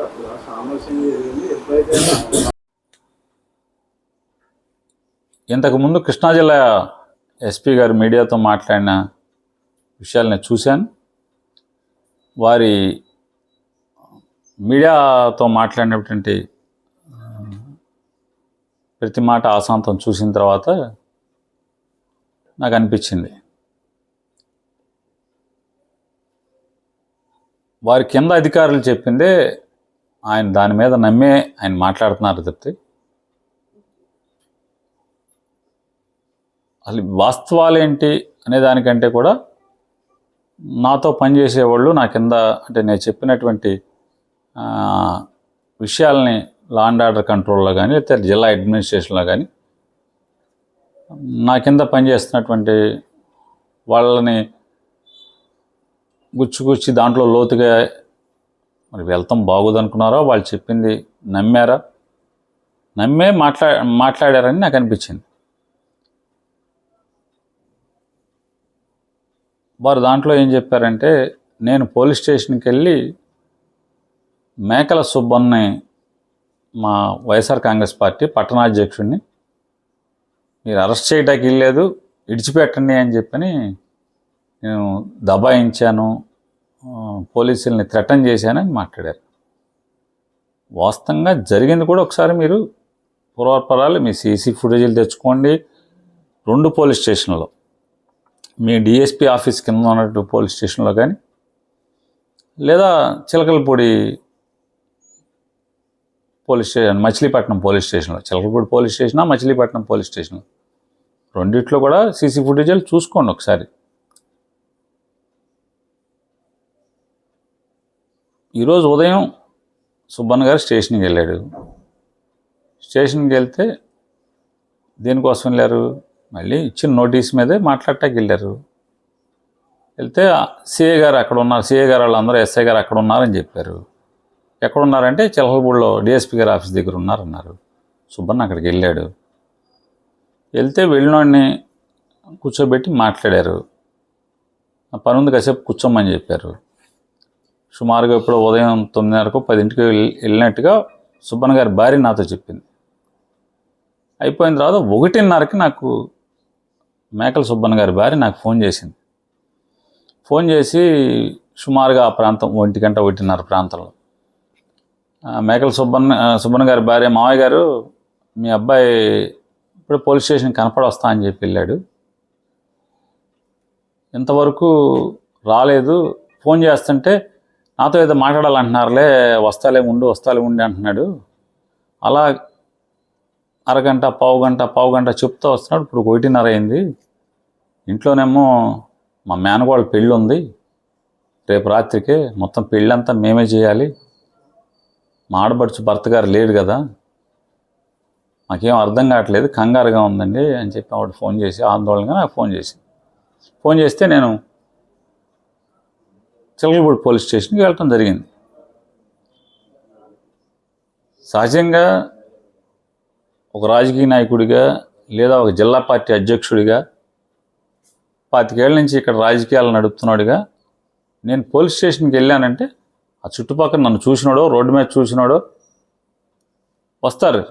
జరిగింది అప్పుడు సామరస్యం జరిగింది ఎప్పుడైతే ఇంతకుముందు కృష్ణా జిల్లా ఎస్పీ గారు మీడియాతో మాట్లాడిన విషయాలు నేను చూశాను. వారి మీడియాతో మాట్లాడినటువంటి ప్రతి మాట ఆశాంతం చూసిన తర్వాత నాకు అనిపించింది. వారి కింద అధికారులు చెప్పిందే ఆయన దాని మీద నమ్మే ఆయన మాట్లాడుతున్నారు తప్పితే. అసలు వాస్తవాలేంటి అనే దానికంటే కూడా నాతో పనిచేసేవాళ్ళు నా కింద అంటే నేను చెప్పినటువంటి విషయాలని విషయాల్ని లా అండ్ ఆర్డర్ కంట్రోల్లో కానీ లేకపోతే జిల్లా అడ్మినిస్ట్రేషన్లో కానీ నా కింద పనిచేస్తున్నటువంటి వాళ్ళని గుచ్చి గుచ్చి దాంట్లో లోతుగా మరి వెళ్తాం బాగోదనుకున్నారా? వాళ్ళు చెప్పింది నమ్మారా? నమ్మే మాట్లా మాట్లాడారని నాకు అనిపించింది. వారు దాంట్లో ఏం చెప్పారంటే నేను పోలీస్ స్టేషన్కి వెళ్ళి మేకల సుబ్బన్ని మా వైఎస్ఆర్ కాంగ్రెస్ పార్టీ పట్టణాధ్యక్షుడిని మీరు అరెస్ట్ చేయడానికి వెళ్ళలేదు ఇడిచిపెట్టండి అని చెప్పని నేను దబాయించాను. పోలీసుల్ని థ్రెటన్ చేశానని మాట్లాడారు. వాస్తవంగా జరిగింది కూడా ఒకసారి మీరు పూర్వపరాలు మీ సీసీ ఫుటేజీలు తెచ్చుకోండి. రెండు పోలీస్ స్టేషన్లో మీ డిఎస్పీ ఆఫీస్ కింద ఉన్నట్టు పోలీస్ స్టేషన్లో కానీ లేదా Chilakalapudi police station Machilipatnam police స్టేషన్లో చిలకలపూడి పోలీస్ స్టేషనా మచిలీపట్నం పోలీస్ స్టేషన్లో? రెండిట్లో కూడా సీసీ ఫుటేజీలు చూసుకోండి ఒకసారి. ఈరోజు ఉదయం సుబ్బన్న గారు స్టేషన్కి వెళ్ళాడు. స్టేషన్కి వెళ్తే దేనికోసం వెళ్ళారు? మళ్ళీ ఇచ్చిన నోటీస్ మీదే మాట్లాడటానికి వెళ్ళారు. వెళ్తే సిఏ గారు అక్కడ ఉన్నారు. సిఏ గారు వాళ్ళందరూ ఎస్ఐ గారు అక్కడ ఉన్నారని చెప్పారు. ఎక్కడ ఉన్నారంటే చిలకలపూడిలో డిఎస్పీ గారి ఆఫీస్ దగ్గర ఉన్నారన్నారు. సుబ్బన్న అక్కడికి వెళ్ళాడు. వెళ్తే వెళ్ళినోడిని కూర్చోబెట్టి మాట్లాడారు. పని ఉంది కాసేపు కూర్చోమని చెప్పారు. సుమారుగా ఇప్పుడు ఉదయం తొమ్మిదిన్నరకు పదింటికి వెళ్ళి- వెళ్ళినట్టుగా సుబ్బన్న గారి భార్య నాతో చెప్పింది. అయిపోయిన తర్వాత ఒకటిన్నరకి నాకు మేకల సుబ్బన్న గారి భార్య నాకు ఫోన్ చేసింది. ఫోన్ చేసి సుమారుగా ఆ ప్రాంతం ఒంటి గంట ఒకటిన్నర ప్రాంతంలో. మేకల సుబ్బన్న సుబ్బన్న గారి భార్య మావయ్య గారు మీ అబ్బాయి ఇప్పుడు పోలీస్ స్టేషన్ కనపడొస్తా అని చెప్పి వెళ్ళాడు. ఇంతవరకు రాలేదు. ఫోన్ చేస్తుంటే నాతో ఏదో మాట్లాడాలంటున్నారులే వస్తాలే ఉండు వస్తాలే ఉండి అంటున్నాడు. అలా అరగంట పావు గంట పావు గంట చెప్తూ వస్తున్నాడు. ఇప్పుడు ఒకటిన్నర అయింది. ఇంట్లోనేమో మా మేనగోళ్ళ పెళ్ళి ఉంది. రేపు రాత్రికి మొత్తం పెళ్ళంతా మేమే చేయాలి. మా ఆడబడుచు భర్త గారు లేడు కదా. మాకేం అర్థం కావట్లేదు. కంగారుగా ఉందండి అని చెప్పి ఆవిడ ఫోన్ చేసి ఆందోళనగా నాకు ఫోన్ చేసి ఫోన్ చేస్తే నేను చిలకలపూడి పోలీస్ స్టేషన్కి వెళ్ళటం జరిగింది. సహజంగా ఒక రాజకీయ నాయకుడిగా లేదా ఒక జిల్లా పార్టీ అధ్యక్షుడిగా పాతికేళ్ళ నుంచి ఇక్కడ రాజకీయాలు నడుపుతున్నాడుగా నేను పోలీస్ స్టేషన్కి వెళ్ళానంటే ఆ చుట్టుపక్కల నన్ను చూసినాడో రోడ్డు మీద చూసినాడో వస్తారు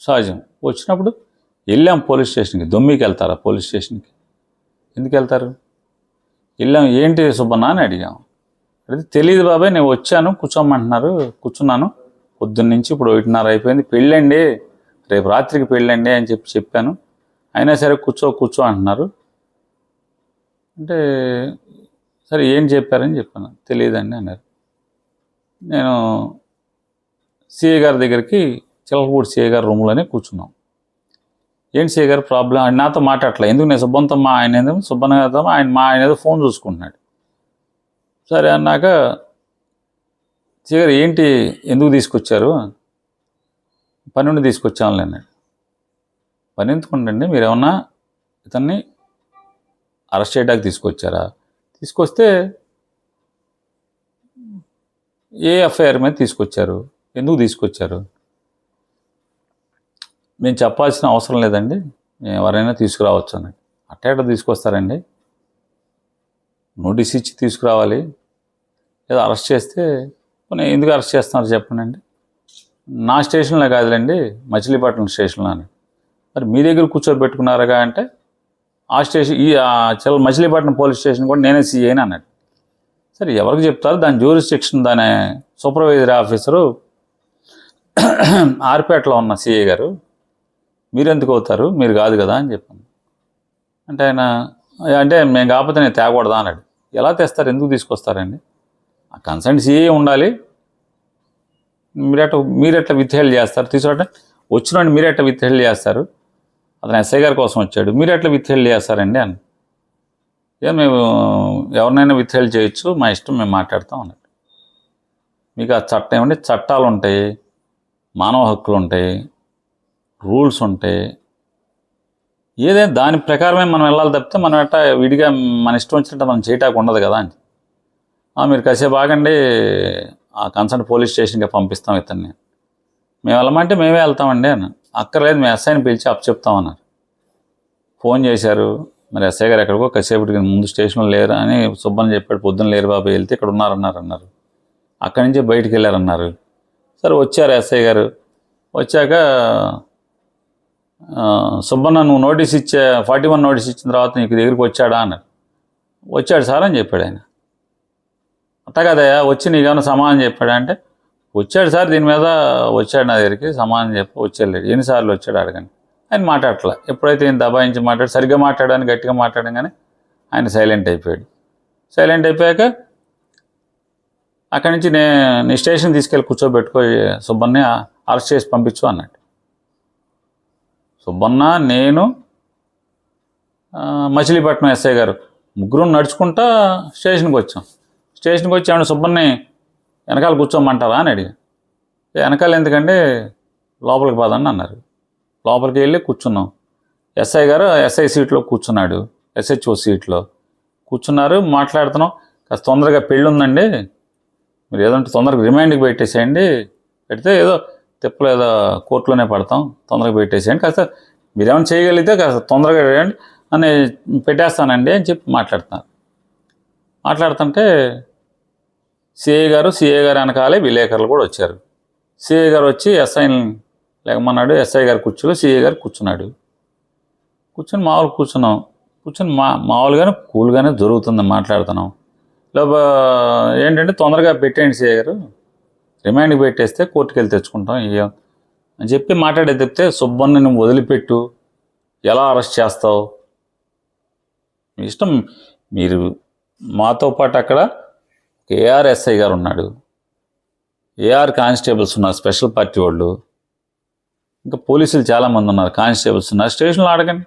సహజం. వచ్చినప్పుడు వెళ్ళాం పోలీస్ స్టేషన్కి. దొమ్మికి వెళ్తారా పోలీస్ స్టేషన్కి? ఎందుకు వెళ్తారు? వెళ్ళాం ఏంటి సుబ్బన్న అని అడిగాం. అయితే తెలియదు బాబాయ్ నేను వచ్చాను కూర్చోమంటున్నారు కూర్చున్నాను. పొద్దున్న నుంచి ఇప్పుడు ఒకటిన్నర అయిపోయింది. పెళ్ళండి రేపు రాత్రికి పెళ్ళండి అని చెప్పి చెప్పాను. అయినా సరే కూర్చో కూర్చో అంటున్నారు. అంటే సరే ఏం చెప్పారని చెప్పాను. తెలియదండి అన్నారు. నేను సిఏ గారి దగ్గరికి చిలకపూడి సిఏ గారి రూమ్లోనే కూర్చున్నాం. ఏంటి సిఏ గారు ప్రాబ్లం? ఆయన నాతో మాట్లాడలే ఎందుకు నేను సుబ్బంతో మా ఆయన ఏదో సుబ్బన్న గారితో ఆయన మా ఆయన ఏదో ఫోన్ చూసుకుంటున్నాడు. సరే అన్నాక చివరి ఏంటి ఎందుకు తీసుకొచ్చారు? పన్నెండు నుండి తీసుకొచ్చాను అన్నాడు. పని ఎందుకుండండి? మీరు ఏమన్నా ఇతన్ని అరెస్ట్ చేయడానికి తీసుకొచ్చారా? తీసుకొస్తే ఏ ఎఫ్ఐఆర్ మీద తీసుకొచ్చారు? ఎందుకు తీసుకొచ్చారు? మేము చెప్పాల్సిన అవసరం లేదండి. మేము ఎవరైనా తీసుకురావచ్చు అని అట్ట తీసుకొస్తారండి. నోటీస్ ఇచ్చి తీసుకురావాలి. ఏదో అరెస్ట్ చేస్తే పోనీ ఎందుకు అరెస్ట్ చేస్తున్నారు చెప్పండి అండి. నా స్టేషన్లో కాదులేండి మచిలీపట్నం స్టేషన్లో అని. మరి మీ దగ్గర కూర్చోబెట్టుకున్నారుగా అంటే ఆ స్టేషన్ ఈ ఆ మచిలీపట్నం పోలీస్ స్టేషన్ కూడా నేనే సీఐ అన్నాడు. సరే ఎవరికి చెప్తారు? దాని జ్యూరిస్టిక్షన్ దాని సూపర్వైజరీ ఆఫీసరు ఆర్పేటలో ఉన్న సీఏ గారు మీరు ఎందుకు అవుతారు? మీరు కాదు కదా అని చెప్పాను. అంటే ఆయన అంటే మేము కాకపోతే నేను తేకూడదా అన్నాడు. ఎలా తెస్తారు? ఎందుకు తీసుకొస్తారండి? కన్సర్న్ సిఏ ఉండాలి. మీరెట్ట మీరెట్లా విత్హెల్డ్ చేస్తారు? తీసుకుంటే వచ్చినండి మీరెట్లా విత్హెల్డ్ చేస్తారు? అతను ఎస్ఐ గారి కోసం వచ్చాడు. మీరు ఎట్లా విత్హెల్డ్ చేస్తారండి అని. ఇక మేము ఎవరినైనా విత్హెల్డ్ చేయొచ్చు. మా ఇష్టం మేము మాట్లాడతాం అన్నట్టు మీకు ఆ చట్టం ఏమంటే చట్టాలు ఉంటాయి. మానవ హక్కులు ఉంటాయి. రూల్స్ ఉంటాయి. ఏదైనా దాని ప్రకారమే మనం వెళ్ళాలి తప్పితే మనం ఎట్టా విడిగా మన ఇష్టం వచ్చినట్టు మనం చేయటానికి ఉండదు కదా అని. మీరు కాసేపు ఆగండి. ఆ కన్సర్న్ పోలీస్ స్టేషన్కి పంపిస్తాం ఇతన్ని. మేము వెళ్ళమంటే మేమే వెళ్తామండి అని అక్కర్లేదు మీ ఎస్ఐని పిలిచి అప్ చెప్తామన్నారు ఫోన్ చేశారు. మరి ఎస్ఐ గారు ఎక్కడికో కాసేపటికి ముందు స్టేషన్లో లేరు అని సుబ్బని చెప్పాడు. పొద్దున్న లేరు బాబు వెళ్తే ఇక్కడ ఉన్నారన్నారు అన్నారు. అక్కడి నుంచి బయటికి వెళ్ళారన్నారు. సరే వచ్చారు ఎస్ఐ గారు. వచ్చాక సుబ్బన్న నువ్వు నోటీస్ ఇచ్చే ఫార్టీ వన్ నోటీస్ ఇచ్చిన తర్వాత నీకు దగ్గరికి వచ్చాడా అన్నారు. వచ్చాడు సార్ అని చెప్పాడు ఆయన. అట్ట కదయ్యా వచ్చి నీకేమైనా సమానం చెప్పాడు అంటే వచ్చాడు సార్ దీని మీద వచ్చాడు నా దగ్గరికి సమానం చెప్పి వచ్చేయలేడు ఎన్నిసార్లు వచ్చాడు అడగండి. ఆయన మాట్లాడలే ఎప్పుడైతే ఈయన దబాయించి మాట్లాడు సరిగ్గా మాట్లాడని గట్టిగా మాట్లాడగానే ఆయన సైలెంట్ అయిపోయాడు. సైలెంట్ అయిపోయాక అక్కడి నుంచి నే నీ స్టేషన్ తీసుకెళ్ళి కూర్చోబెట్టుకో సుబ్బన్ని అరెస్ట్ చేసి పంపించు అన్నాడు. సుబ్బన్న నేను మచిలీపట్నం ఎస్ఐ గారు ముగ్గురు నడుచుకుంటా స్టేషన్కి వచ్చాం. స్టేషన్కి వచ్చి ఏమన్నా సుబ్బన్ని వెనకాల కూర్చోమంటారా అని అడిగా. వెనకాల ఎందుకంటే లోపలికి పదండి అన్నారు. లోపలికి వెళ్ళి కూర్చున్నాం. ఎస్ఐ గారు ఎస్ఐ సీట్లో కూర్చున్నాడు. ఎస్హెచ్ఓ సీట్లో కూర్చున్నారు మాట్లాడుతున్నాం. కాస్త తొందరగా పెళ్ళి ఉందండి మీరు ఏదంటే తొందరగా రిమైండ్కి పెట్టేసేయండి. పెడితే ఏదో తిప్పలు ఏదో కోర్టులోనే పడతాం. తొందరగా పెట్టేసేయండి. కాస్త మీరేమైనా చేయగలిగితే కాస్త తొందరగా చేయండి అని పెట్టేస్తానండి అని చెప్పి మాట్లాడుతున్నారు. మాట్లాడుతుంటే సిఐ గారు సిఏ గారు వెనకాలే విలేకరులు కూడా వచ్చారు. సిఐ గారు వచ్చి ఎస్ఐని లేకమన్నాడు ఎస్ఐ గారు కూర్చోలో సిఐ గారు కూర్చున్నాడు. కూర్చొని మామూలు కూర్చున్నాం. కూర్చొని మా మామూలుగానే కూల్గానే జరుగుతుంది మాట్లాడుతున్నాం. లోప ఏంటంటే తొందరగా పెట్టేయండి సిఐ గారు. రిమైండ్కి పెట్టేస్తే కోర్టుకి వెళ్ళి తెచ్చుకుంటాం ఏం అని చెప్పి మాట్లాడే చెప్తే సుబ్బన్ని నువ్వు వదిలిపెట్టు. ఎలా అరెస్ట్ చేస్తావు? మీ ఇష్టం మీరు మాతో పాటు అక్కడ ఏఆర్ఎస్ఐ గారు ఉన్నాడు. ఏఆర్ కానిస్టేబుల్స్ ఉన్నారు స్పెషల్ పార్టీ వాళ్ళు. ఇంకా పోలీసులు చాలామంది ఉన్నారు కానిస్టేబుల్స్ ఉన్నారు. స్టేషన్లో అడగండి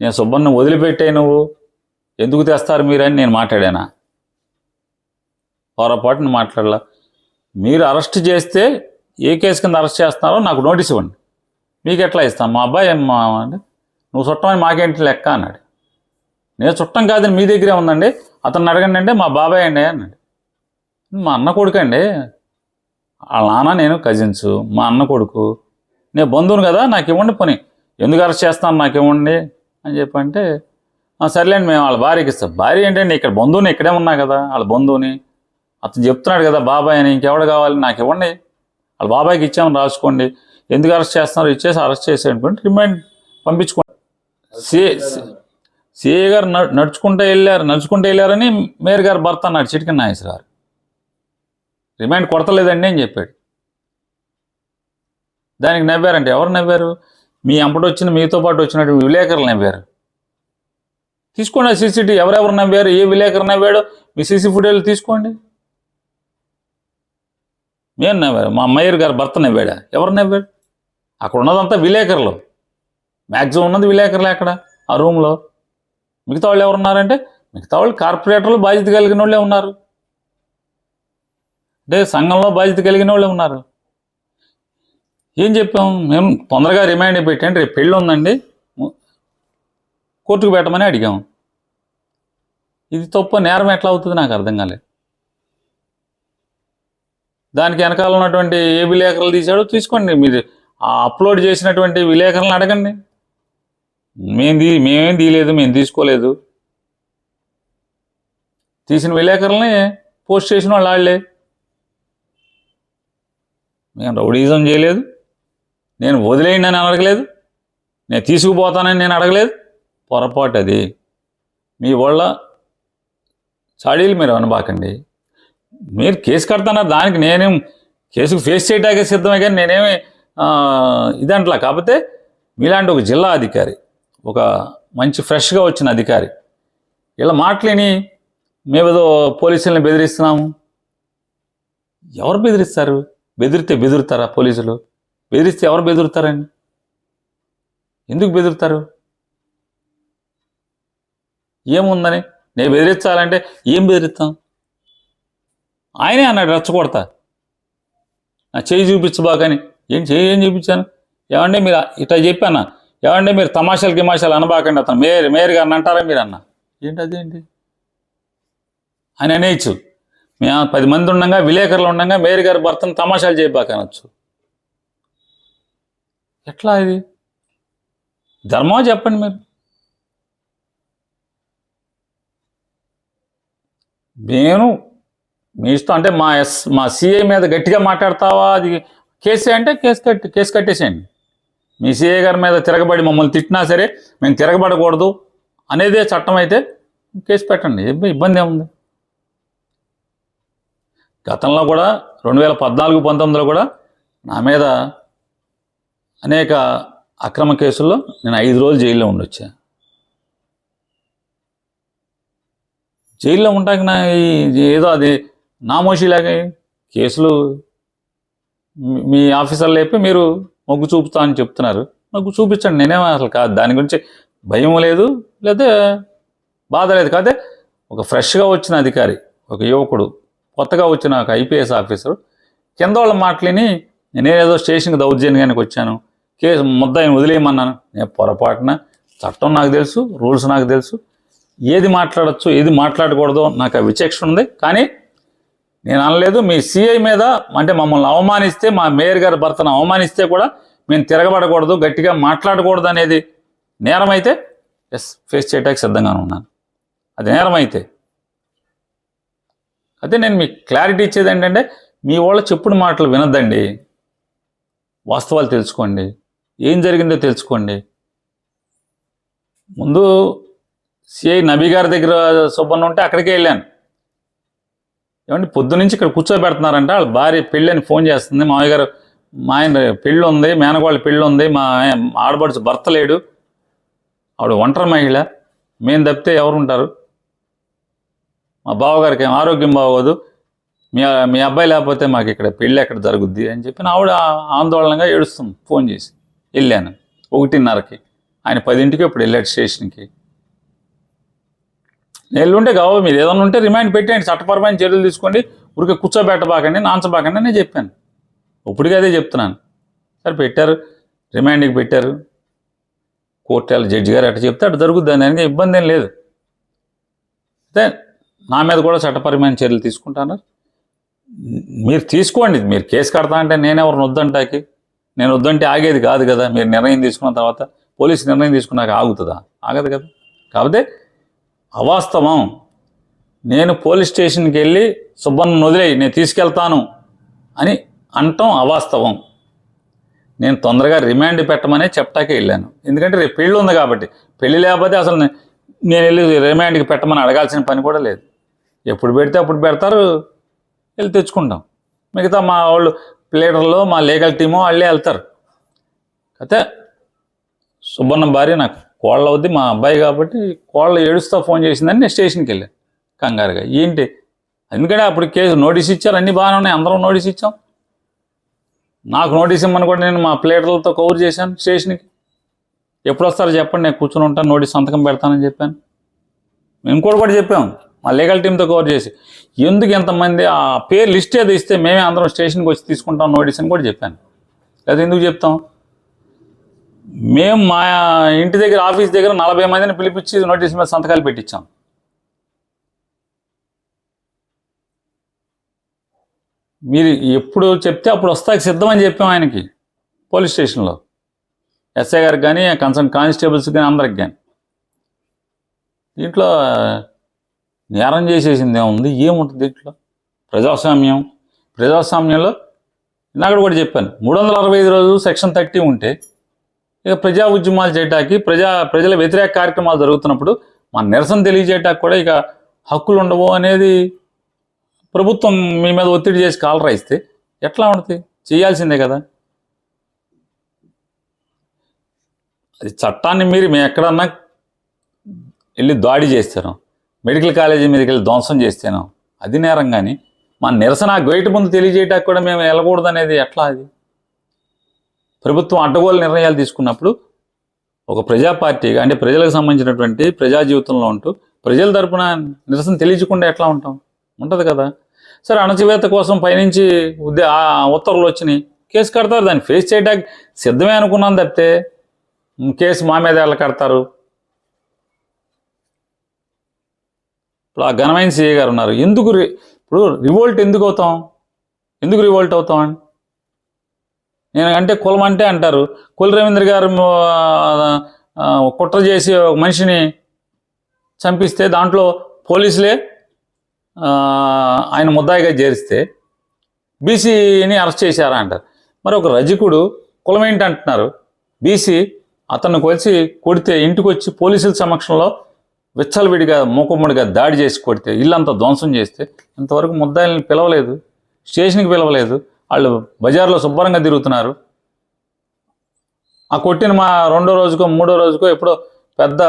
నేను సుబ్బన్ను వదిలిపెట్టే నువ్వు. ఎందుకు తెస్తారు మీరని నేను మాట్లాడానా? పొరపాటును మాట్లాడలా. మీరు అరెస్ట్ చేస్తే ఏ కేసు కింద అరెస్ట్ చేస్తున్నారో నాకు నోటీస్ ఇవ్వండి. మీకు ఎట్లా ఇస్తాం మా అబ్బాయి ఏం మా అంటే నువ్వు చుట్టమని మాకేంటి లెక్క అన్నాడు. నేను చుట్టం కాదని మీ దగ్గరే ఉందండి. అతను అడగండి అంటే మా బాబాయ్ అండి అన్నాడు. మా అన్న కొడుకు అండి. వాళ్ళ నాన్న నేను కజిన్స్. మా అన్న కొడుకు. నేను బంధువును కదా నాకు ఇవ్వండి పని. ఎందుకు అరెస్ట్ చేస్తాను నాకు ఇవ్వండి అని చెప్పంటే సర్లేండి మేము వాళ్ళ భార్యకి ఇస్తాం. భార్య ఏంటండి? ఇక్కడ బంధువుని ఇక్కడే ఉన్నా కదా వాళ్ళ బంధువుని. అతను చెప్తున్నాడు కదా బాబాయ్ అని ఇంకెవడు కావాలి? నాకు ఇవ్వండి. వాళ్ళ బాబాయ్కి ఇచ్చామని రాసుకోండి. ఎందుకు అరెస్ట్ చేస్తున్నారు ఇచ్చేసి అరెస్ట్ చేసేయండి రిమైండ్ పంపించుకోండి సి సిఏ గారు నడుచుకుంటూ వెళ్ళారు నడుచుకుంటూ వెళ్ళారని మేయర్ గారు భర్త అన్నాడు చిటికన్ నాగేశ్వర గారు. రిమైండ్ కొడతలేదండి అని చెప్పాడు. దానికి నవ్వారంటే ఎవరు నవ్వారు? మీ అంపటి వచ్చిన మీతో పాటు వచ్చినట్టు విలేకరులు నవ్వారు. తీసుకోండి ఆ ఎవరెవరు నవ్వారు ఏ విలేకరు నవ్వాడో మీ సీసీ ఫుటేజ్లు తీసుకోండి. మేము నవ్వారు మా అమ్మయ్యర్ గారు భర్త నవ్వాడా? ఎవరు నవ్వాడు? అక్కడ ఉన్నదంతా విలేకరులు. మ్యాక్సిమం ఉన్నది విలేకరులే అక్కడ ఆ రూమ్లో. మిగతా వాళ్ళు ఎవరు ఉన్నారంటే మిగతా వాళ్ళు కార్పొరేటర్లు బాధ్యత కలిగిన వాళ్ళే ఉన్నారు. అంటే సంఘంలో బాధ్యత కలిగిన వాళ్ళే ఉన్నారు. ఏం చెప్పాం? మేము తొందరగా రిమైండ్ పెట్టండి రేపు పెళ్ళి ఉందండి. కోర్టుకు పెట్టమని అడిగాం. ఇది తప్ప నేరం ఎట్లా అవుతుంది నాకు అర్థం కాలేదు. దానికి వెనకాల ఉన్నటువంటి ఏ విలేకరులు తీశాడో తీసుకోండి. మీరు అప్లోడ్ చేసినటువంటి విలేకరులను అడగండి. మేము తీ మేమేం తీయలేదు మేము తీసుకోలేదు. తీసిన విలేకరులని పోస్ట్ చేసిన వాళ్ళు వాళ్ళే మేము రౌడీజం చేయలేదు. నేను వదిలేయండి అని అడగలేదు నేను తీసుకుపోతానని నేను అడగలేదు. పొరపాటు అది. మీ వాళ్ళ చాడీలు మీరు అనబాకండి. మీరు కేసు కడతాన? దానికి నేనేం కేసుకు ఫేస్ చేయడానికి సిద్ధమే కానీ నేనేమి ఇదంట్లా. కాకపోతే మీలాంటి ఒక జిల్లా అధికారి ఒక మంచి ఫ్రెష్గా వచ్చిన అధికారి. ఇలా మాటలేని మేమేదో పోలీసుల్ని బెదిరిస్తున్నాము. ఎవరు బెదిరిస్తారు? బెదిరితే బెదురుతారా పోలీసులు? బెదిరిస్తే ఎవరు బెదురుతారండి? ఎందుకు బెదురుతారు? ఏముందని? నేను బెదిరించాలంటే ఏం బెదిరిస్తాం? ఆయనే అన్నాడు రెచ్చగొడతా నా చేయి చూపించబాకని ఏం చేయి ఏం చూపించాను? ఏమంటే మీరు ఇట్లా చెప్పానా ఏమండి మీరు తమాషాలు గిమాషాలు అనబాకండి అతను. మేరు మేరు గారిని అంటారా మీరు అన్న ఏంటి అదేంటి? అని అనేయచ్చు. మేము పది మంది ఉండగా విలేకరులు ఉండగా మేరు గారి భర్తను తమాషాలు చేయబాకనొచ్చు. ఎట్లా ఇది? ధర్మం చెప్పండి మీరు? నేను మీ ఇష్టం అంటే మా ఎస్ మా సిఐ మీద గట్టిగా మాట్లాడతావా? అది కేసు అంటే కేసు కట్టి కేసు కట్టేసేయండి. మీ సిఐ గారి మీద తిరగబడి మమ్మల్ని తిట్టినా సరే మేము తిరగబడకూడదు అనేదే చట్టం అయితే కేసు పెట్టండి. ఇబ్బంది ఏముంది? గతంలో కూడా రెండు వేల పద్నాలుగు పంతొమ్మిదిలో కూడా నా మీద అనేక అక్రమ కేసుల్లో నేను ఐదు రోజులు జైల్లో ఉండొచ్చా? జైల్లో ఉంటాక నా ఈ- ఏదో అది నామోషిలాగా కేసులు మీ- మీ ఆఫీసర్లు చెప్పి మీరు మొగ్గు చూపుతా అని చెప్తున్నారు. మొగ్గు చూపించండి. నేనేమో అసలు కాదు. దాని గురించి భయం లేదు. లేదా బాధ లేదు. కాదే ఒక ఫ్రెష్గా వచ్చిన అధికారి ఒక యువకుడు కొత్తగా వచ్చిన ఒక ఐపీఎస్ ఆఫీసర్ కింద వాళ్ళ మాటలిని నేనేదో స్టేషన్కి దౌర్జన్యానికి వచ్చాను. కేసు ముద్దాయిని వదిలేయమన్నాను. నేను పొరపాటున చట్టం నాకు తెలుసు రూల్స్ నాకు తెలుసు. ఏది మాట్లాడచ్చు ఏది మాట్లాడకూడదో నాకు ఆ విచక్షణ ఉంది. కానీ నేను అనలేదు మీ సిఐ మీద అంటే మమ్మల్ని అవమానిస్తే మా మేయర్ గారి భర్తను అవమానిస్తే కూడా మేము తిరగబడకూడదు గట్టిగా మాట్లాడకూడదు అనేది నేరం అయితే ఎస్ ఫేస్ చేయడానికి సిద్ధంగానే ఉన్నాను. అది నేరం అయితే అదే నేను మీకు క్లారిటీ ఇచ్చేది ఏంటంటే మీ వాళ్ళ చెప్పుడు మాటలు వినొద్దండి. వాస్తవాలు తెలుసుకోండి. ఏం జరిగిందో తెలుసుకోండి. ముందు సిఐ నబీ గారి దగ్గర సుబ్బన్న ఉంటే అక్కడికే వెళ్ళాను. ఏమంటే పొద్దు నుంచి ఇక్కడ కూర్చోబెడుతున్నారంట. వాళ్ళ భార్య పెళ్ళి అని ఫోన్ చేస్తుంది. మామయ్య గారు మా ఆయన పెళ్ళి ఉంది మేనగోళ్ళ పెళ్ళి ఉంది మా ఆయన- భర్త లేడు. ఆవిడ ఒంటరి మహిళ. మేము తప్పితే ఎవరు ఉంటారు మా బావగారికి ఏం ఆరోగ్యం బాగోదు. మీ మీ అబ్బాయి లేకపోతే మాకు ఇక్కడ పెళ్ళి ఎక్కడ జరుగుద్ది అని చెప్పి ఆవిడ ఆందోళనగా ఏడుస్తుంది. ఫోన్ చేసి వెళ్ళాను. ఒకటిన్నరకి. ఆయన పదింటికి ఇప్పుడు వెళ్ళాడు స్టేషన్కి. నేను ఉంటే కావు మీరు. ఏదైనా ఉంటే రిమైండ్ పెట్టండి చట్టపరమైన చర్యలు తీసుకోండి. ఊరికే కూర్చోబెట్టబాకండి నాంచబాకండి అని నేను చెప్పాను. ఇప్పటికీ అదే చెప్తున్నాను. సరే పెట్టారు. రిమైండ్కి పెట్టారు. కోర్టు జడ్జి గారు అట్లా చెప్తే అటు జరుగుద్ది. దానికి ఇబ్బంది ఏం లేదు. అయితే నా మీద కూడా చట్టపరమైన చర్యలు తీసుకుంటాను. మీరు తీసుకోండి. మీరు కేసు కడతా అంటే నేనెవరిని వద్దంటాకి నేను వద్దంటే ఆగేది కాదు కదా. మీరు నిర్ణయం తీసుకున్న తర్వాత పోలీసు నిర్ణయం తీసుకున్నాక ఆగుతుందా? ఆగదు కదా. కాకపోతే అవాస్తవం. నేను పోలీస్ స్టేషన్కి వెళ్ళి సుబ్బన్న వదిలేయి నేను తీసుకెళ్తాను అని అంటాం అవాస్తవం. నేను తొందరగా రిమాండ్ పెట్టమనే చెప్పటాకే వెళ్ళాను. ఎందుకంటే రేపు పెళ్ళి ఉంది కాబట్టి. పెళ్ళి లేకపోతే అసలు నేను వెళ్ళి రిమాండ్కి పెట్టమని అడగాల్సిన పని కూడా లేదు. ఎప్పుడు పెడితే అప్పుడు పెడతారు వెళ్ళి తెచ్చుకుంటాం. మిగతా మా వాళ్ళు ప్లేడర్లు మా లీగల్ టీము వాళ్ళే వెళ్తారు. అయితే సుబ్బన్న భార్య నాకు. కోళ్ళ అవుద్ది మా అబ్బాయి కాబట్టి కోళ్ళ ఏడుస్తా ఫోన్ చేసిందని నేను స్టేషన్కి వెళ్ళాను కంగారుగా. ఏంటి? ఎందుకంటే అప్పుడు కేసు నోటీస్ ఇచ్చారు అన్నీ బాగానే ఉన్నాయి అందరం నోటీస్ ఇచ్చాం. నాకు నోటీస్ ఇమ్మని కూడా నేను మా ప్లేటర్లతో కవర్ చేశాను స్టేషన్కి. ఎప్పుడు వస్తారో చెప్పండి నేను కూర్చొని ఉంటాను నోటీస్ సంతకం పెడతానని చెప్పాను. మేము ఇంకోటి కూడా చెప్పాం మా లీగల్ టీంతో కవర్ చేసి. ఎందుకు ఎంతమంది ఆ పేరు లిస్ట్ ఏదో ఇస్తే మేమే అందరం స్టేషన్కి వచ్చి తీసుకుంటాం నోటీస్ అని కూడా చెప్పాను. లేదా ఎందుకు చెప్తాం? మేము మా ఇంటి దగ్గర ఆఫీస్ దగ్గర నలభై మందిని పిలిపించి నోటీస్ మీద సంతకాలు పెట్టించాం. మీరు ఎప్పుడు చెప్తే అప్పుడు వస్తాకి సిద్ధమని చెప్పాం ఆయనకి పోలీస్ స్టేషన్లో. ఎస్ఐ గారికి కానీ కన్సర్న్ కానిస్టేబుల్స్ కానీ అందరికి కానీ. దీంట్లో నేరం చేసేసింది ఏముంది? ఏముంటుంది దీంట్లో? ప్రజాస్వామ్యం. ప్రజాస్వామ్యంలో ఇందాక కూడా చెప్పాను మూడు వందల అరవై ఐదు రోజులు సెక్షన్ థర్టీ ఉంటే ఇక ప్రజా ఉద్యమాలు చేయటానికి ప్రజా ప్రజల వ్యతిరేక కార్యక్రమాలు జరుగుతున్నప్పుడు మన నిరసన తెలియజేయటానికి కూడా ఇక హక్కులు ఉండవు అనేది ప్రభుత్వం మీ మీద ఒత్తిడి చేసి కాలరా ఇస్తే ఎట్లా ఉంటుంది? చేయాల్సిందే కదా. అది చట్టాన్ని మీరు మేము ఎక్కడన్నా వెళ్ళి దాడి చేస్తాను మెడికల్ కాలేజీ మీదకి వెళ్ళి ధ్వంసం చేస్తాను అది నేరం కానీ మన నిరసన గైట్ ముందు తెలియజేయటానికి కూడా మేము వెళ్ళకూడదు అనేది ఎట్లా అది? ప్రభుత్వం అడ్డగోలు నిర్ణయాలు తీసుకున్నప్పుడు ఒక ప్రజా పార్టీగా అంటే ప్రజలకు సంబంధించినటువంటి ప్రజా జీవితంలో ఉంటూ ప్రజల తరపున నిరసన తెలియకుండా ఎట్లా ఉంటాం? ఉంటుంది కదా. సరే అణచివేత కోసం పైనుంచి ఉద్దే ఆ ఉత్తర్వులు వచ్చినాయి. కేసు కడతారు దాన్ని ఫేస్ చేయడానికి సిద్ధమే అనుకున్నాను తప్పితే కేసు మా మీద ఎలా కడతారు? ఇప్పుడు ఆ ఘనమైన సీఏ గారు ఉన్నారు. ఎందుకు రి- ఇప్పుడు రివోల్ట్ ఎందుకు అవుతాం? ఎందుకు రివోల్ట్ అవుతాం? అని నేను అంటే కులం అంటే అంటారు. కుల రవీంద్ర గారు కుట్ర చేసి ఒక మనిషిని చంపిస్తే దాంట్లో పోలీసులే ఆయన ముద్దాయిగా చేరిస్తే బీసీని అరెస్ట్ చేశారా అంటారు. మరి ఒక రజకుడు కులం ఏంటి అంటున్నారు. బీసీ అతన్ని కొలిసి కొడితే ఇంటికి వచ్చి పోలీసుల సమక్షంలో విచ్చలవిడిగా మూకుమ్మడిగా దాడి చేసి కొడితే ఇల్లంతా ధ్వంసం చేస్తే ఇంతవరకు ముద్దాయిల్ని పిలవలేదు స్టేషన్కి పిలవలేదు వాళ్ళు బజార్లో శుభ్రంగా తిరుగుతున్నారు. ఆ కొట్టిన మా రెండో రోజుకో మూడో రోజుకో ఎప్పుడో పెద్ద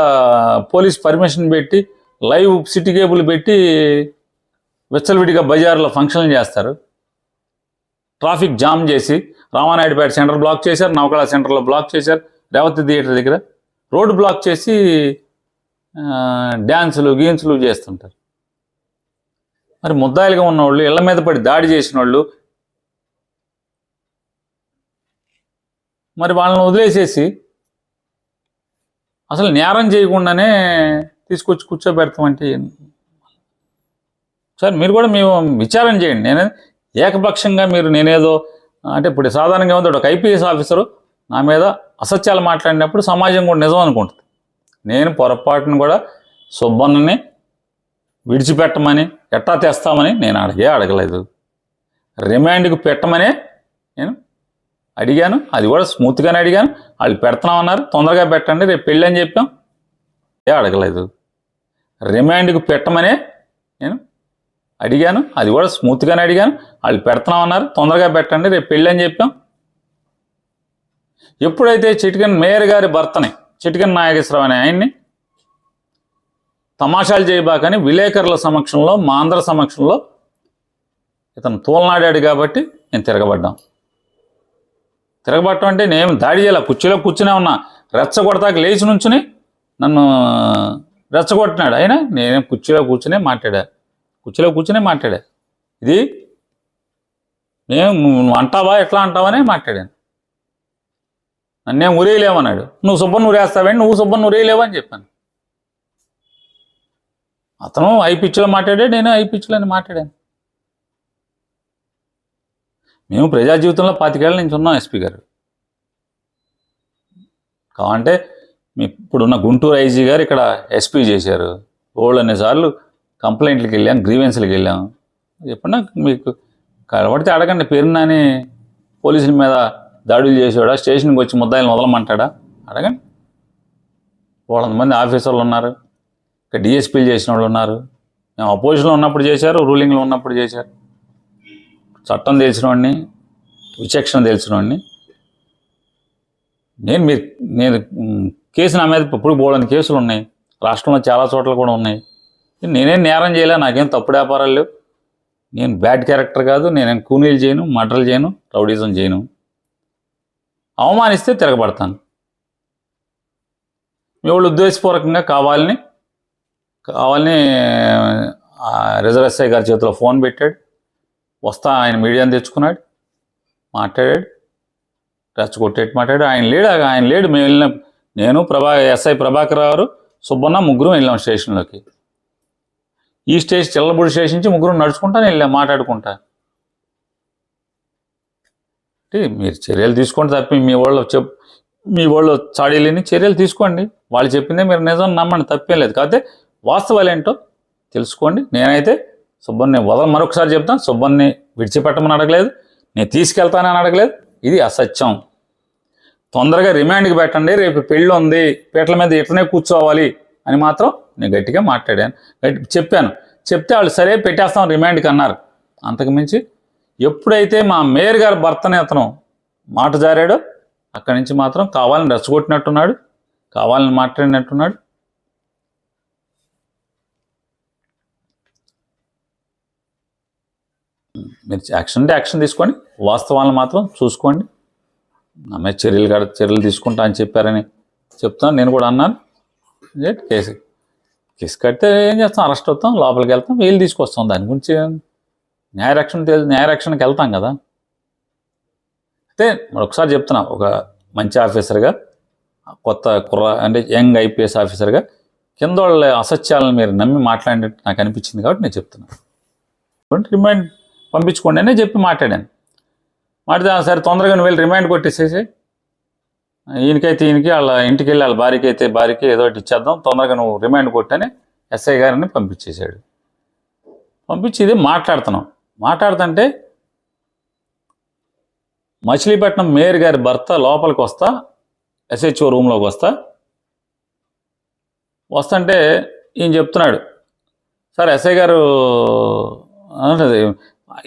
పోలీస్ పర్మిషన్ పెట్టి లైవ్ సిటీ కేబుల్ పెట్టి విచ్చలవిడిగా బజార్లో ఫంక్షన్లు చేస్తారు. ట్రాఫిక్ జామ్ చేసి రామానాయుడుపేట సెంటర్ బ్లాక్ చేశారు నవకళ సెంటర్లో బ్లాక్ చేశారు రేవతి థియేటర్ దగ్గర రోడ్డు బ్లాక్ చేసి డ్యాన్సులు గేమ్స్లు చేస్తుంటారు. మరి ముద్దాయిలుగా ఉన్నవాళ్ళు ఇళ్ళ మీద పడి దాడి చేసిన వాళ్ళు మరి వాళ్ళని వదిలేసేసి అసలు నేరం చేయకుండానే తీసుకొచ్చి కూర్చోబెడతామంటే సార్ మీరు కూడా మేము విచారం చేయండి. నేను ఏకపక్షంగా మీరు నేనేదో అంటే ఇప్పుడు సాధారణంగా ఉంది ఒక ఐపీఎస్ ఆఫీసరు నా మీద అసత్యాలు మాట్లాడినప్పుడు సమాజం కూడా నిజం అనుకుంటుంది. నేను పొరపాటును కూడా సుబ్బన్నని విడిచిపెట్టమని ఎట్టా తెస్తామని నేను అడిగే అడగలేదు. రిమాండ్కి పెట్టమనే నేను అడిగాను అది కూడా స్మూత్గానే అడిగాను. వాళ్ళు పెడుతున్నామన్నారు తొందరగా పెట్టండి రేపు పెళ్ళి అని చెప్పాం. ఏ అడగలేదు. రిమాండ్కి పెట్టమనే నేను అడిగాను అది కూడా స్మూత్గానే అడిగాను. వాళ్ళు పెడుతున్నామన్నారు తొందరగా పెట్టండి రేపు పెళ్ళి అని చెప్పాం. ఎప్పుడైతే చిటికన్ మేయర్ గారి భర్తని చిటికన్ నాగేశ్వరరావు అనే ఆయన్ని తమాషాలు చేయబాకని విలేకరుల సమక్షంలో మా అందరి సమక్షంలో ఇతను తోలనాడాడు కాబట్టి నేను తిరగబడ్డాం. తిరగబట్టం అంటే నేను దాడి చేయాల. కుర్చీలో కూర్చునే ఉన్నా. రెచ్చగొడతాక లేచి నుంచుని నన్ను రెచ్చగొట్టినాడు. అయినా నేను కుర్చీలో కూర్చునే మాట్లాడా. కుర్చీలో కూర్చునే మాట్లాడా. ఇది నేను నువ్వు అంటావా? ఎట్లా అంటావనే మాట్లాడాను. నన్నేం ఉరేయలేమన్నాడు నువ్వు సుబ్బన్ ఉరేస్తావండి నువ్వు సుబ్బన్ ఉరేయలేవా అని చెప్పాను. అతను ఐ పిచ్చిలో మాట్లాడాడు నేను ఐ పిచ్చిలోని మాట్లాడాను. మేము ప్రజా జీవితంలో పాతికేళ్ళ నుంచి ఉన్నాం ఎస్పీ గారు. కావంటే మీ ఇప్పుడున్న గుంటూరు ఐజీ గారు ఇక్కడ ఎస్పీ చేశారు. ఓళ్ళు అనేసార్లు కంప్లైంట్లకు వెళ్ళాం గ్రీవెన్స్లకు వెళ్ళాం. చెప్పండి మీకు కనబడితే అడగండి పేరునాని పోలీసుల మీద దాడులు చేసేవాడా స్టేషన్కి వచ్చి ముద్దాయిలు మొదలమంటాడా అడగండి. వాళ్ళ మంది ఆఫీసర్లు ఉన్నారు ఇక్కడ డిఎస్పీలు చేసిన వాళ్ళు ఉన్నారు. మేము అపోజిషన్లో ఉన్నప్పుడు చేశారు రూలింగ్లో ఉన్నప్పుడు చేశారు. చట్టం తెలిసిన వాడిని విచక్షణ తెలిసిన వాడిని నేను మీరు నేను కేసు నా మీద ఇప్పుడు పోలని కేసులు ఉన్నాయి. రాష్ట్రంలో చాలా చోట్ల కూడా ఉన్నాయి. నేనేం నేరం చేయలే నాకేం తప్పుడు వ్యాపారాలు లేవు. నేను బ్యాడ్ క్యారెక్టర్ కాదు నేనేం కూనీలు చేయను మటర్లు చేయను రౌడీజం చేయను. అవమానిస్తే తిరగబడతాను. మీ వాళ్ళు ఉద్దేశపూర్వకంగా కావాలని కావాలని రిజర్వ్ ఎస్ఐ గారి చేతిలో ఫోన్ పెట్టాడు. వస్తా ఆయన మీడియాని తెచ్చుకున్నాడు మాట్లాడాడు రెచ్చగొట్టేట్టు మాట్లాడాడు. ఆయన లేడు ఆయన లేడు. మేము వెళ్ళిన నేను ప్రభా ఎస్ఐ ప్రభాకర్ గారు సుబ్బన్న ముగ్గురు వెళ్ళాం స్టేషన్లోకి. ఈ స్టేషన్ చిల్లబుడి స్టేషన్ నుంచి ముగ్గురు నడుచుకుంటాను వెళ్ళాం మాట్లాడుకుంటా. అంటే మీరు చర్యలు తీసుకోండి తప్పి మీ వాళ్ళు చెప్ మీ వాళ్ళు చాడీలేని చర్యలు తీసుకోండి. వాళ్ళు చెప్పిందే మీరు నిజం నమ్మండి తప్పేం లేదు. కాకపోతే వాస్తవాలు ఏంటో తెలుసుకోండి. నేనైతే సుబ్బన్ని వదల మరొకసారి చెప్తాను. సుబ్బన్ని విడిచిపెట్టమని అడగలేదు. నేను తీసుకెళ్తానని అడగలేదు. ఇది అసత్యం. తొందరగా రిమాండ్కి పెట్టండి. రేపు పెళ్ళి ఉంది. పీటల మీద ఇట్లనే కూర్చోవాలి అని మాత్రం నేను గట్టిగా మాట్లాడాను. గట్టి చెప్పాను. చెప్తే వాళ్ళు సరే పెట్టేస్తాం రిమాండ్కి అన్నారు. అంతకుమించి ఎప్పుడైతే మా మేయర్ గారి భర్తని అతను మాట జారాడో అక్కడి నుంచి మాత్రం కావాలని రెచ్చగొట్టినట్టున్నాడు. కావాలని మాట్లాడినట్టున్నాడు. మీరు యాక్షన్ అంటే యాక్షన్ తీసుకోండి. వాస్తవాలను మాత్రం చూసుకోండి. ఆమె చర్యలు కడ చర్యలు తీసుకుంటా అని చెప్పారని చెప్తాను నేను కూడా అన్నాను. కేసు కేసు కడితే ఏం చేస్తాం? అరెస్ట్ అవుతాం లోపలికి వెళ్తాం వీళ్ళు తీసుకొస్తాం. దాని గురించి న్యాయరక్షణ తెలి- న్యాయరక్షణకి వెళ్తాం కదా. అయితే మరి ఒకసారి చెప్తున్నా. ఒక మంచి ఆఫీసర్గా కొత్త కుర్ర అంటే యంగ్ ఐపీఎస్ ఆఫీసర్గా కింద వాళ్ళ అసత్యాలను మీరు నమ్మి మాట్లాడినట్టు నాకు అనిపించింది కాబట్టి నేను చెప్తున్నాను రిమైండ్ పంపించుకోండి అనే చెప్పి మాట్లాడాను. మాట్లాడితే సరే తొందరగా నువ్వు వెళ్ళి రిమైండ్ కొట్టేసేసి ఈయనకైతే ఈయనకి వాళ్ళ ఇంటికి వెళ్ళి వాళ్ళ భార్యకి అయితే భార్యకి ఏదో ఒకటి ఇచ్చేద్దాం. తొందరగా నువ్వు రిమైండ్ కొట్టని ఎస్ఐ గారిని పంపించేశాడు. పంపించి ఇది మాట్లాడుతున్నాం. మాట్లాడుతుంటే మచిలీపట్నం మేయర్ గారి భర్త లోపలికి వస్తా ఎస్హెచ్ఓ రూమ్లోకి వస్తా. వస్తుంటే ఈయన చెప్తున్నాడు సార్ ఎస్ఐ గారు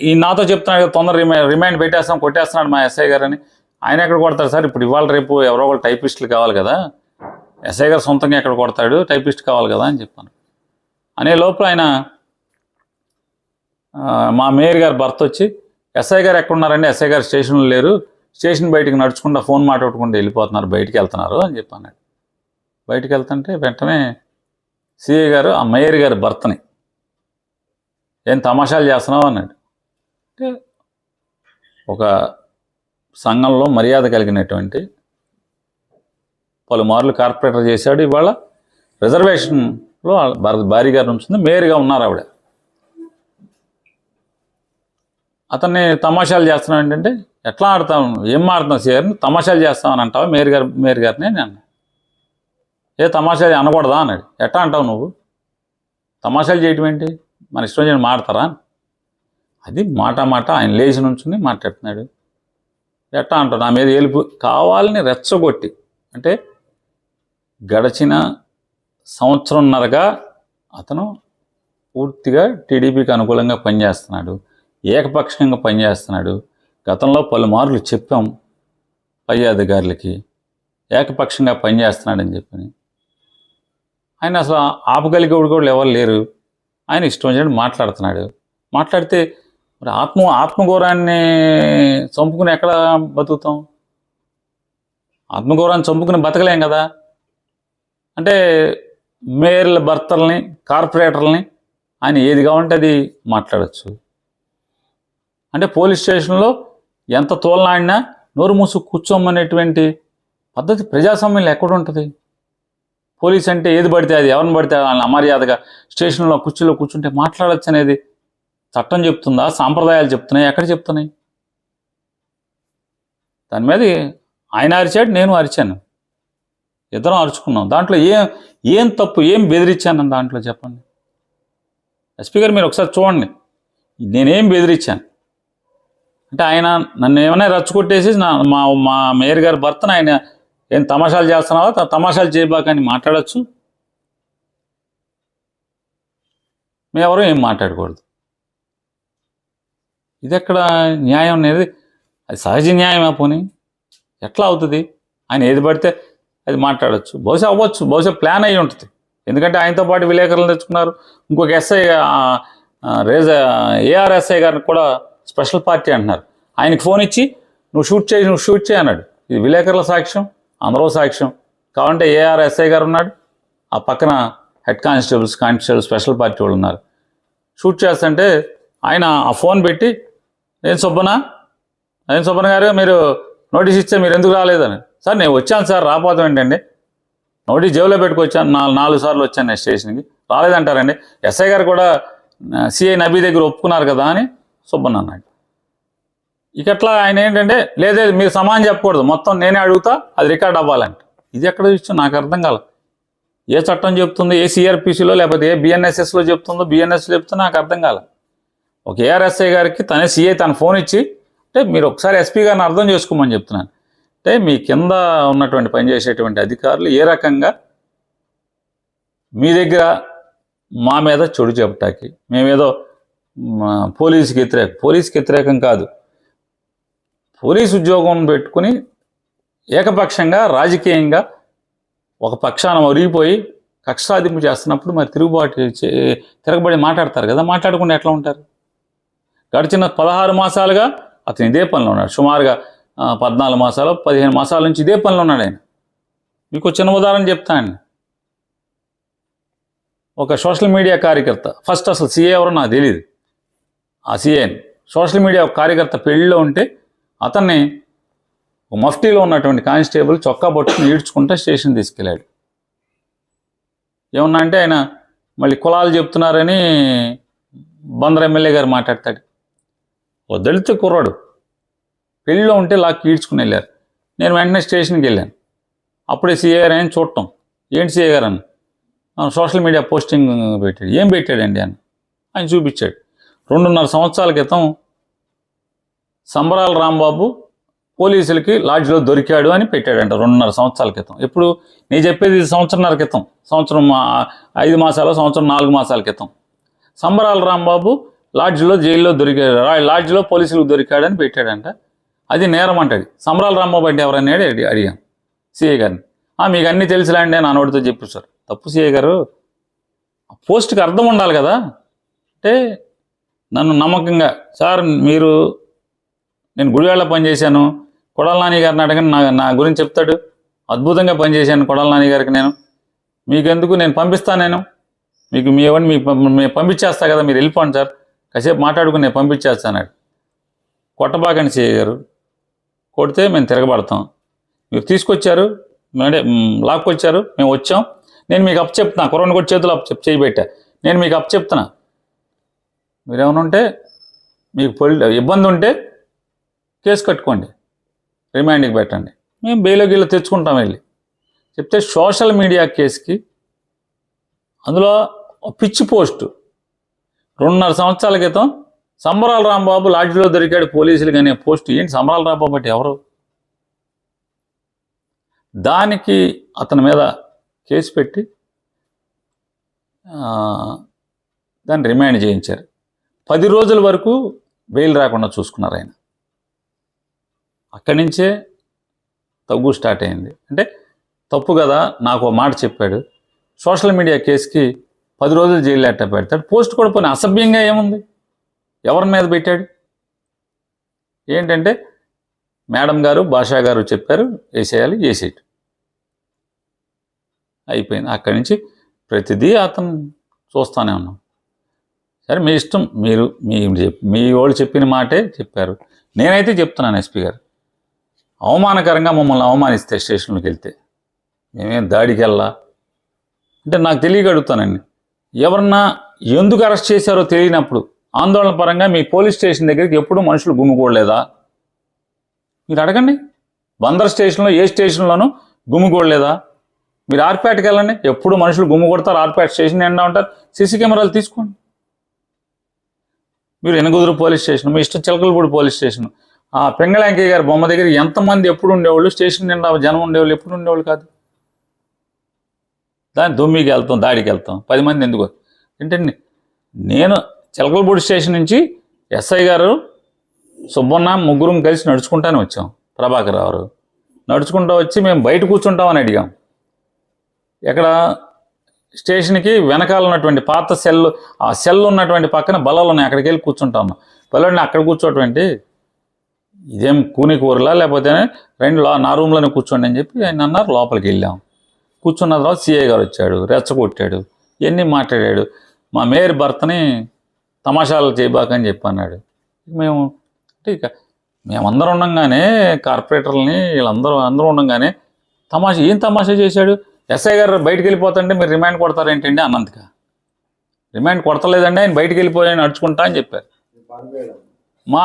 ఈ నాతో చెప్తున్నాడు కదా, తొందర రిమైండ్ రిమైండ్ పెట్టేస్తాం కొట్టేస్తున్నాడు మా ఎస్ఐ గారు అని ఆయన ఎక్కడ కొడతాడు సార్? ఇప్పుడు ఇవాళ రేపు ఎవరో ఒకళ్ళు టైపిస్టులు కావాలి కదా. ఎస్ఐ గారు సొంతంగా ఎక్కడ కొడతాడు? టైపిస్ట్ కావాలి కదా అని చెప్పాను. అనే లోపల ఆయన మా మేయర్ గారు భర్త వచ్చి ఎస్ఐ గారు ఎక్కడున్నారండి? ఎస్ఐ గారు స్టేషన్లో లేరు. స్టేషన్ బయటికి నడుచుకుంటా ఫోన్ మాట్లాడుకుంటూ వెళ్ళిపోతున్నారు. బయటికి వెళ్తున్నారు అని చెప్పాను బయటికి వెళ్తుంటే వెంటనే సిఐ గారు ఆ మేయర్ గారి భర్తని ఏం తమాషాలు చేస్తున్నావు? అన్నాడు. అంటే ఒక సంఘంలో మర్యాద కలిగినటువంటి పలుమార్లు కార్పొరేటర్ చేశాడు. ఇవాళ రిజర్వేషన్లో భారత భార్య గారు ఉంచుంది మేయర్గా ఉన్నారు ఆవిడ. అతన్ని తమాషాలు చేస్తున్నావు ఏంటంటే ఎట్లా ఆడతావు? ఏం ఆడుతున్నావు సిఆర్ని తమాషాలు చేస్తామని అంటావా? మేయర్ గారు మేయర్ గారిని నేను ఏ తమాషాలు అనకూడదా? అన్నాడు. ఎట్లా అంటావు నువ్వు? తమాషాలు చేయటం ఏంటి? మన ఇష్టం చేయడం మాడతారా అది మాట మాట ఆయన లేచి నుంచుని మాట్లాడుతున్నాడు. ఎట్టా అంటాడు నా మీద ఏలుపు కావాలని రెచ్చగొట్టి అంటే గడిచిన సంవత్సరంన్నరగా అతను పూర్తిగా టీడీపీకి అనుకూలంగా పనిచేస్తున్నాడు ఏకపక్షంగా పనిచేస్తున్నాడు. గతంలో పలుమార్లు చెప్పాం పై అధికారులకి ఏకపక్షంగా పనిచేస్తున్నాడని చెప్పని. ఆయన అసలు ఆపగలిగేవాడు కూడా ఎవరు లేరు. ఆయన ఇష్టం వచ్చినట్టు మాట్లాడుతున్నాడు. మాట్లాడితే మరి ఆత్మ ఆత్మఘోరాన్ని చంపుకుని ఎక్కడ బతుకుతాం? ఆత్మఘోరాన్ని చంపుకుని బతకలేం కదా? అంటే మేయర్ల భర్తల్ని కార్పొరేటర్లని ఆయన ఏది కావాలంటే అది మాట్లాడచ్చు. అంటే పోలీస్ స్టేషన్లో ఎంత తోలనాడినా నోరు మూసు కూర్చోమనేటువంటి పద్ధతి ప్రజాస్వామ్యంలో ఎక్కడ ఉంటుంది? పోలీస్ అంటే ఏది పడితే అది ఎవరిని పడితే వాళ్ళని అమర్యాదగా స్టేషన్లో కుర్చీలో కూర్చుంటే మాట్లాడచ్చు అనేది చట్టం చెప్తుందా? సాంప్రదాయాలు చెప్తున్నాయి. ఎక్కడ చెప్తున్నాయి? దాని మీద ఆయన అరిచాడు నేను అరిచాను. ఇద్దరం అరుచుకున్నాం. దాంట్లో ఏం ఏం తప్పు ఏం బెదిరించాను దాంట్లో చెప్పండి. ఎస్పీ గారు మీరు ఒకసారి చూడండి. నేనేం బెదిరించాను? అంటే ఆయన నన్ను ఏమైనా రచ్చగొట్టేసి నా మా మా మేయర్ గారి భర్తను ఆయన ఏం తమాషాలు చేస్తున్నావా? తమాషాలు చేయబాకని మాట్లాడచ్చు. మేమెవరూ ఏం మాట్లాడకూడదు. ఇది ఎక్కడ న్యాయం అనేది? అది సహజ న్యాయమా పోనీ? ఎట్లా అవుతుంది? ఆయన ఏది పడితే అది మాట్లాడచ్చు. బహుశా అవ్వచ్చు. బహుశా ప్లాన్ అయ్యి ఉంటుంది. ఎందుకంటే ఆయనతో పాటు విలేకరులు తెచ్చుకున్నారు. ఇంకొక ఎస్ఐ రేజ ఏఆర్ఎస్ఐ గారిని కూడా స్పెషల్ పార్టీ అంటున్నారు. ఆయనకి ఫోన్ ఇచ్చి నువ్వు షూట్ చేయి నువ్వు షూట్ చేయి అన్నాడు. ఇది విలేకరుల సాక్ష్యం అందరూ సాక్ష్యం. కావాలంటే ఏఆర్ఎస్ఐ గారు ఉన్నాడు. ఆ పక్కన head constables constable special party వాళ్ళు ఉన్నారు. షూట్ చేస్తుంటే ఆయన ఆ ఫోన్ పెట్టి ఏం సుబ్బనా? ఏం సుబ్బన్ గారు? మీరు నోటీస్ ఇస్తే మీరు ఎందుకు రాలేదని. సార్ నేను వచ్చాను సార్ రాపోతాం ఏంటండి? నోటీస్ జేబులో పెట్టుకొచ్చాను నాలుగు నాలుగు సార్లు వచ్చాను నేను స్టేషన్కి. రాలేదంటారండి. ఎస్ఐ గారు కూడా సిఐ నబీ దగ్గర ఒప్పుకున్నారు కదా అని సుబ్బన్న అన్నాడు. ఇక అట్లా ఆయన ఏంటంటే లేదే మీరు సమానం చెప్పకూడదు. మొత్తం నేనే అడుగుతా అది రికార్డ్ అవ్వాలంట. ఇది ఎక్కడ ఇష్టం నాకు అర్థం కాల. ఏ చట్టం చెప్తుందో? ఏ సిఆర్పిసిలో లేకపోతే ఏ బిఎన్ఎస్ఎస్లో చెప్తుందో బిఎన్ఎస్ చెప్తుందో నాకు అర్థం కాలేదు ఒక ఏఆర్ఎస్ఐ గారికి తనే సిఐ తన ఫోన్ ఇచ్చి అంటే మీరు ఒకసారి ఎస్పీ గారిని అర్థం చేసుకోమని చెప్తున్నాను. అంటే మీ కింద ఉన్నటువంటి పనిచేసేటువంటి అధికారులు ఏ రకంగా మీ దగ్గర మా మీద చెడు చెప్పటానికి మేమేదో మా పోలీసుకి వ్యతిరేక పోలీసుకి వ్యతిరేకం కాదు. పోలీసు ఉద్యోగం పెట్టుకుని ఏకపక్షంగా రాజకీయంగా ఒక పక్షాన ఒరిగిపోయి కక్ష సాధింపు చేస్తున్నప్పుడు మరి తిరుగుబాటు చే- తిరగబడి మాట్లాడతారు కదా మాట్లాడకుండా ఎట్లా ఉంటారు? గడిచిన పదహారు మాసాలుగా అతను ఇదే పనిలో ఉన్నాడు. సుమారుగా పద్నాలుగు మాసాలు పదిహేను మాసాల నుంచి ఇదే పనిలో ఉన్నాడు ఆయన. మీకు చిన్న ఉదాహరణ చెప్తాను ఒక సోషల్ మీడియా కార్యకర్త ఫస్ట్ అసలు సీఏ ఎవరో నాకు తెలియదు ఆ సీఏ సోషల్ మీడియా కార్యకర్త పెళ్ళిలో ఉంటే అతన్ని మఫ్టీలో ఉన్నటువంటి కానిస్టేబుల్ చొక్కా పట్టుకుని ఈడ్చుకుంటా స్టేషన్ తీసుకెళ్ళాడు. ఏమన్నా అంటే ఆయన మళ్ళీ కులాలు చెప్తున్నారని బందర్ ఎమ్మెల్యే గారు మాట్లాడతాడు. ఓ దళిత కుర్రాడు. పెళ్ళిలో ఉంటే లాక్కి ఈడ్చుకుని వెళ్ళారు. నేను వెంటనే స్టేషన్కి వెళ్ళాను. అప్పుడే సీఏ గారు చూడటం. ఏంటి సీఏ గారు అని? సోషల్ మీడియా పోస్టింగ్ పెట్టాడు. ఏం పెట్టాడండి అని? ఆయన చూపించాడు. రెండున్నర సంవత్సరాల క్రితం సంబరాల రాంబాబు పోలీసులకి లాడ్జ్లో దొరికాడు అని పెట్టాడంట రెండున్నర సంవత్సరాల క్రితం. ఇప్పుడు నేను చెప్పేది ఇది సంవత్సరంన్నర క్రితం. సంవత్సరం ఐదు మాసాలు సంవత్సరం నాలుగు మాసాల క్రితం. సంబరాల రాంబాబు లాడ్జ్లో జైల్లో దొరికాడు. లాడ్జ్లో పోలీసులకు దొరికాడని పెట్టాడంట. అది నేరం అంటాడు సంబరాల రాంబాబు అంటే ఎవరన్నాడు అడిగాను సిఐ గారిని. "ఆ, మీకు అన్నీ తెలుసులేండి అని నోటితో చెప్పు సార్. తప్పు సిఐ గారు. పోస్ట్కి అర్థం ఉండాలి కదా. అంటే నన్ను నమ్మకంగా సార్ మీరు నేను గుడివాళ్ళ పనిచేశాను. కొడాల నాని గారిని అడగని నా నా గురించి చెప్తాడు. అద్భుతంగా పనిచేశాను కొడాల నాని గారికి నేను. మీకెందుకు? నేను పంపిస్తాను నేను. మీకు మీ ఎవరిని మీకు పం- మేము పంపించేస్తా కదా మీరు వెళ్ళిపోండి సార్. కాసేపు మాట్లాడుకుని నేను పంపించేస్తాను కొట్టబాకండి చేయగారు కొడితే మేము తిరగబడతాం. మీరు తీసుకొచ్చారు అంటే లాక్కొచ్చారు మేము వచ్చాం. నేను మీకు అప్ చెప్తున్నా కొరవని కూడా చేతులు అప్ చెప్ చేయబెట్టా. నేను మీకు అప్ చెప్తున్నా. మీరేమైనా ఉంటే మీకు పొలి ఇబ్బంది ఉంటే కేసు కట్టుకోండి. రిమాండ్కి పెట్టండి. మేము బెయిలో గిల్లో తెచ్చుకుంటాం వెళ్ళి. చెప్తే సోషల్ మీడియా కేసుకి అందులో ఒక పిచ్చి పోస్టు. రెండున్నర సంవత్సరాల క్రితం సంబరాల రాంబాబు లాడ్జిలో దొరికాడు పోలీసులు కానీ పోస్ట్. ఏంటి సంబరాల రాంబాబు అంటే ఎవరు? దానికి అతని మీద కేసు పెట్టి దాన్ని రిమాండ్ చేయించారు. పది రోజుల వరకు బెయిల్ రాకుండా చూసుకున్నారు ఆయన. అక్కడి నుంచే తగ్గు స్టార్ట్ అయింది. అంటే తప్పు కదా నాకు ఒక మాట చెప్పాడు. సోషల్ మీడియా కేసుకి పది రోజులు జైలు అట్ట పెడతాడు. పోస్ట్ కూడా పోనీ అసభ్యంగా ఏముంది? ఎవరి మీద పెట్టాడు? ఏంటంటే మేడం గారు భాషా గారు చెప్పారు వేసేయాలి వేసేయటం అయిపోయింది. అక్కడి నుంచి ప్రతిదీ అతను చూస్తానే ఉన్నాం సరే మీ ఇష్టం. మీరు మీ చెప్- మీ వాళ్ళు చెప్పిన మాటే చెప్పారు. నేనైతే చెప్తున్నాను ఎస్పీ గారు. అవమానకరంగా మమ్మల్ని అవమానిస్తే స్టేషన్లోకి వెళ్తే మేమేం దాడికి వెళ్ళా అంటే నాకు తెలియక అడుగుతానండి ఎవరన్నా ఎందుకు అరెస్ట్ చేశారో తెలియనప్పుడు ఆందోళన పరంగా మీ పోలీస్ స్టేషన్ దగ్గరికి ఎప్పుడూ మనుషులు గుమ్ముకోలేదా మీరు అడగండి. బందర్ స్టేషన్లో ఏ స్టేషన్లోనూ గుమ్ముకోలేదా మీరు ఆర్పేటకి వెళ్ళండి. ఎప్పుడు మనుషులు గుమ్ము కొడతారు ఆర్పేట స్టేషన్ ఎండా ఉంటారు. సీసీ కెమెరాలు తీసుకోండి. మీరు ఎనగుదురు పోలీస్ స్టేషన్ మీ ఇష్టం చిలకలపూడి పోలీస్ స్టేషన్. ఆ పెంగళంకయ్య గారి బొమ్మ దగ్గర ఎంతమంది ఎప్పుడు ఉండేవాళ్ళు? స్టేషన్ నిండా జనం ఉండేవాళ్ళు ఎప్పుడు ఉండేవాళ్ళు కాదు. దాని దొమ్మికి వెళ్తాం దాడికి వెళ్తాం. పది మంది ఎందుకు? ఏంటండి నేను చిలకలపూడి స్టేషన్ నుంచి ఎస్ఐ గారు సుబ్బన్న ముగ్గురం కలిసి నడుచుకుంటానే వచ్చాం. ప్రభాకర్ రావు నడుచుకుంటూ వచ్చి మేము బయట కూర్చుంటామని అడిగాం. ఇక్కడ స్టేషన్కి వెనకాల ఉన్నటువంటి పాత సెల్ ఆ సెల్ ఉన్నటువంటి పక్కన బలాలు ఉన్నాయి. అక్కడికి వెళ్ళి కూర్చుంటాం. బలాన్ని అక్కడ కూర్చోటువంటి ఇదేం కూని కూరలా లేకపోతే రెండు నా రూమ్లోనే కూర్చోండి అని చెప్పి ఆయన అన్నారు. లోపలికి వెళ్ళాం. కూర్చున్న తర్వాత సిఐ గారు వచ్చాడు రెచ్చగొట్టాడు ఇవన్నీ మాట్లాడాడు మా మేయర్ భర్తని తమాషాలు చేయబాకని చెప్పి అన్నాడు. మేము అంటే ఇక మేమందరం ఉండంగానే కార్పొరేటర్లని వీళ్ళందరూ అందరూ ఉండంగానే తమాషా ఏం తమాషా చేశాడు? ఎస్ఐ గారు బయటికి వెళ్ళిపోతుంటే మీరు రిమాండ్ కొడతారేంటండి అన్నంతగా రిమాండ్ కొడతలేదండి ఆయన బయటికి వెళ్ళిపోయి నడుచుకుంటా అని చెప్పారు. మా